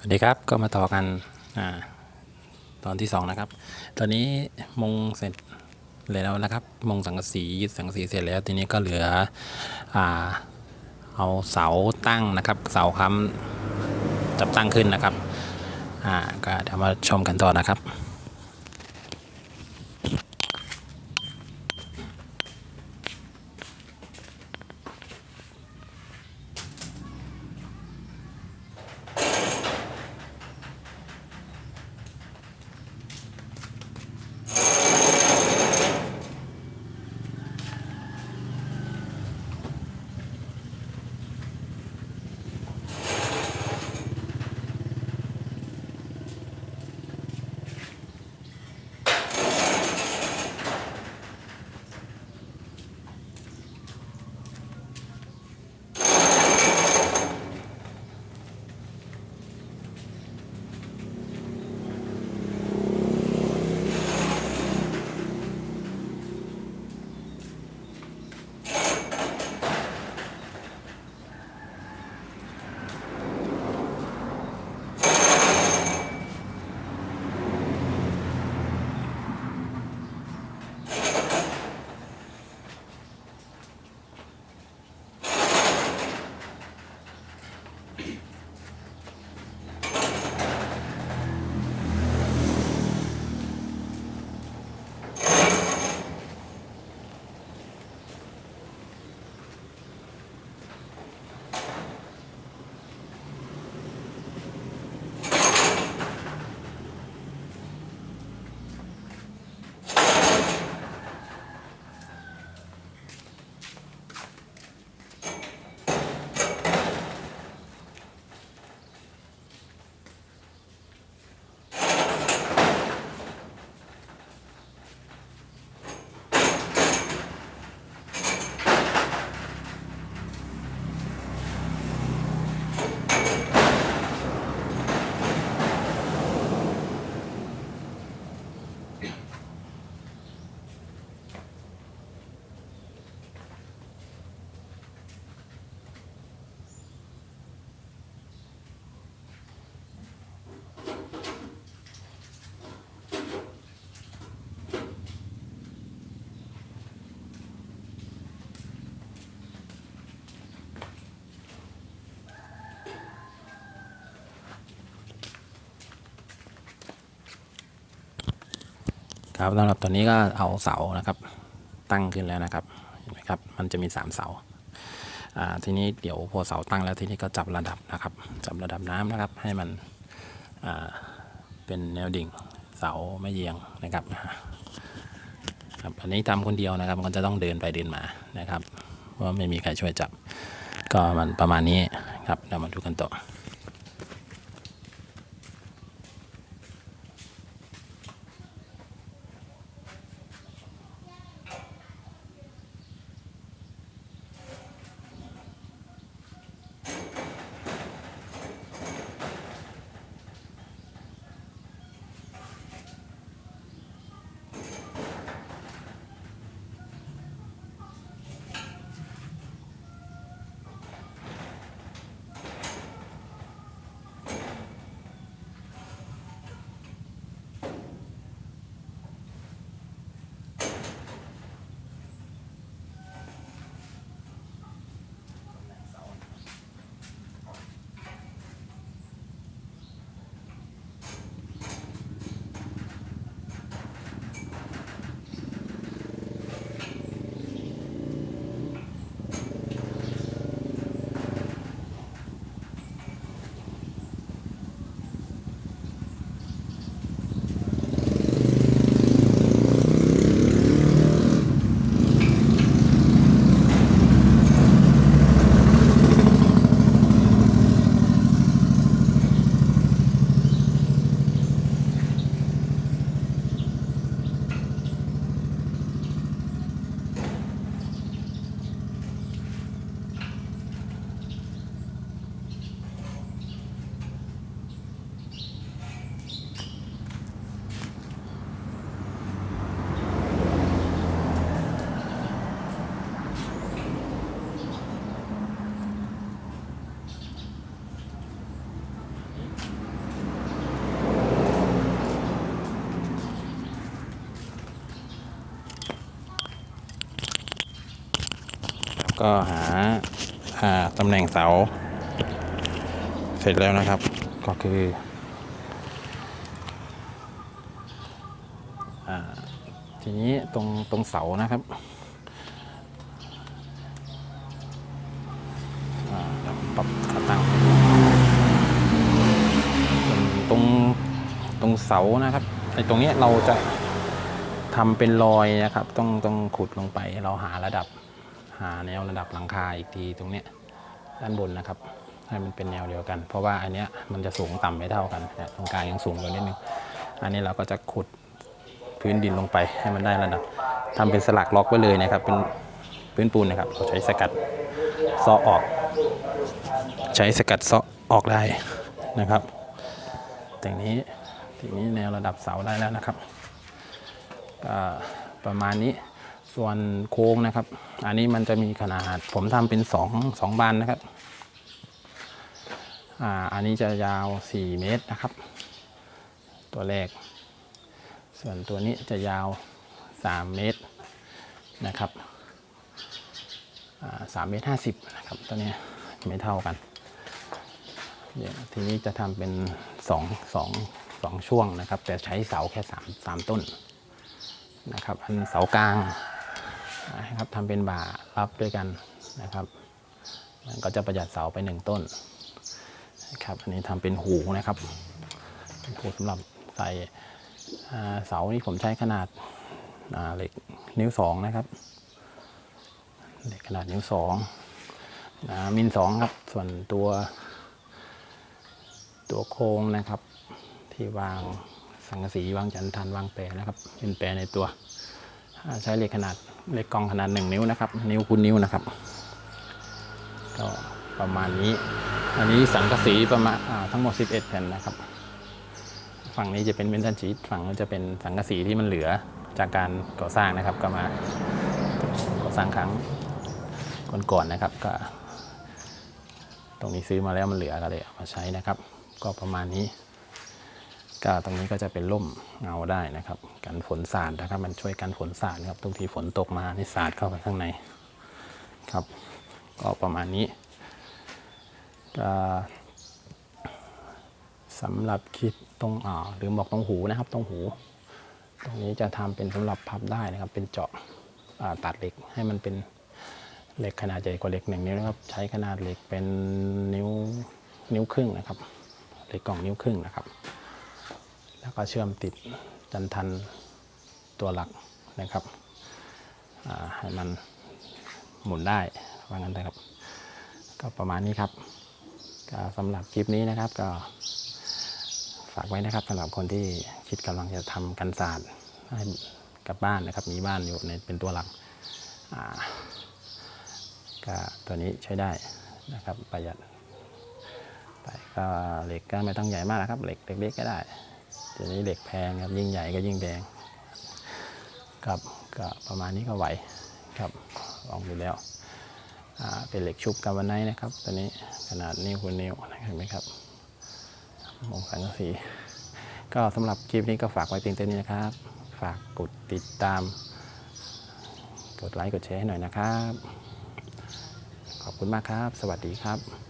สวัสดีครับก็มาต่อกันอตอนที่สองนะครับ ตอนนี้มงเสร็จแล้วนะครับ มงสังกะสียึดสังกะสีเสร็จแล้วทีนี้ก็เหลืออ่าเอาเสาตั้งนะครับ เสาค้ำจับตั้งขึ้นนะครับอ่าก็เดี๋ยวมาชมกันต่อนะครับ ครับสำหรับตอนนี้ก็เอาเสานะครับ ตั้งขึ้นแล้วนะครับเห็นไหมครับมันจะมี 3 เสาอ่าทีนี้เดี๋ยวพอเสาตั้งแล้วทีนี้ก็จับระดับนะครับ จับระดับน้ำนะครับ ให้มันอ่าเป็นแนวดิ่งเสาไม่เยียงนะครับครับอันนี้ทำคนเดียวนะครับมันก็จะต้องเดินไปเดินมานะครับเพราะว่าไม่มีใครช่วยจับ ก็มันประมาณนี้ครับเดี๋ยวมาดูกันต่อ ก็หาาตำแหน่งเสา เสร็จแล้วนะครับ ก็คืออทีนี้ตรงตรงเสานะครับปรับขาตั้งตรงตรงเสานะครับไอ้ตรงเนี้ยเราจะทำเป็นรอยนะครับ ต้องต้องขุดลงไปเราหาระดับ หาแนวระดับหลังคาอีกทีตรงเนี้ยด้านบนนะครับ ให้มันเป็นแนวเดียวกัน เพราะว่าอันเนี้ยมันจะสูงต่ำไม่เท่ากันตรงกลางยังสูงกว่านิดนึงอันนี้เราก็จะขุดพื้นดินลงไปให้มันได้ระดับทำเป็นสลักล็อกไว้เลยนะครับ เป็นพื้นปูนนะครับเราใช้สกัดซาะออก ใช้สกัดซาะออกได้นะครับแต่นี้ทีนี้แนวระดับเสาได้แล้วนะครับก็ประมาณนี้ ส่วนโค้งนะครับ อันนี้มันจะมีขนาด ผมทำเป็นสองสองบานนะครับ อ่า อันนี้จะยาว 4 เมตรนะครับ ตัวแรก ส่วนตัวนี้จะยาว 3 เมตรนะครับอ่าสามเมตรห้าสิบนะครับตัวนี้ไม่เท่ากันเดี๋ยวทีนี้จะทำเป็นสองสองสองช่วงนะครับ แต่ใช้เสาแค่สามสามต้นนะครับ อันเสากลาง นะครับทำเป็นบ่ารับด้วยกันนะครับ มันก็จะประหยัดเสาไปหนึ่งต้นนะครับอันนี้ทำเป็นหูนะครับเป็นหูสำหรับใส่เสานี่ผมใช้ขนาดาเหล็กนิ้วสองนะครับเหล็กขนาดนิ้วสองนะมิลสองครับส่วนตัว ตัวโครงนะครับ ที่วางสังกะสีวางจันทันวางแปรนะครับเป็นแปรในตัว ใช้เหล็กขนาดเหล็กกองขนาดหนึ่งนิ้วนะครับ นิ้วคูณนิ้วนะครับ ก็ประมาณนี้ อันนี้สังกะสีประมาณทั้งหมด 11 แผ่นนะครับ ฝั่งนี้จะเป็นเมนทันชีตฝั่งนู้จะเป็นสังกะสีที่มันเหลือจากการก่อสร้างนะครับ ก็มาก่อสร้างครั้งก่อนๆนะครับ ก็ ตรงนี้ซื้อมาแล้วมันเหลือก็เลยเอามาใช้นะครับ ก็ประมาณนี้ ก็ตรงนี้ก็จะเป็นร่มเงาได้นะครับกันฝนสาดนะครับมันช่วยกันฝนสาดนะครับตรงทีฝนตกมานี่สาดเข้าไปข้างในครับ ก็ประมาณนี้ก็สำหรับคลิปตรงอ่าหรือบอกตรงหูนะครับตรงหู ตรงนี้จะทำเป็นสำหรับพับได้นะครับ เป็นเจาะาตัดเหล็กให้มันเป็นเหล็กขนาดใหญ่กว่าเหล็กหนึ่งนิ้วนะครับ ใช้ขนาดเหล็กเป็นนิ้วนิ้วครึ่งนะครับเหล็กกล่องนิ้วครึ่งนะครับ แล้วก็เชื่อมติดจันทันตัวหลักนะครับให้มันหมุนได้ว่างั้นนะครับ ก็ประมาณนี้ครับก็สำหรับคลิปนี้นะครับก็ฝากไว้นะครับสำหรับคนที่คิดกำลังจะทำกันศาสตร์ให้กับบ้านนะครับ มีบ้านอยู่ในเป็นตัวหลักก็ตัวนี้ใช้ได้นะครับประหยัดไปก็เหล็กก็ไม่ต้องใหญ่มากนะครับเหล็กเล็กๆก็ได้ ทีนี้เหล็กแพงครับยิ่งใหญ่ก็ยิ่งแดงครับก็ประมาณนี้ก็ไหวครับลองดูแล้วเป็นเหล็กชุบกาวันไนท์นะครับตัวนี้ขนาดนิ้วคูณนิ้วเห็นไหมครับมองสังกสีก็สำหรับคลิปนี้ก็ฝากไว้เพียงเท่านี้นะครับ ฝากกดติดตาม กดไลค์กดแชร์ให้หน่อยนะครับ ขอบคุณมากครับ สวัสดีครับ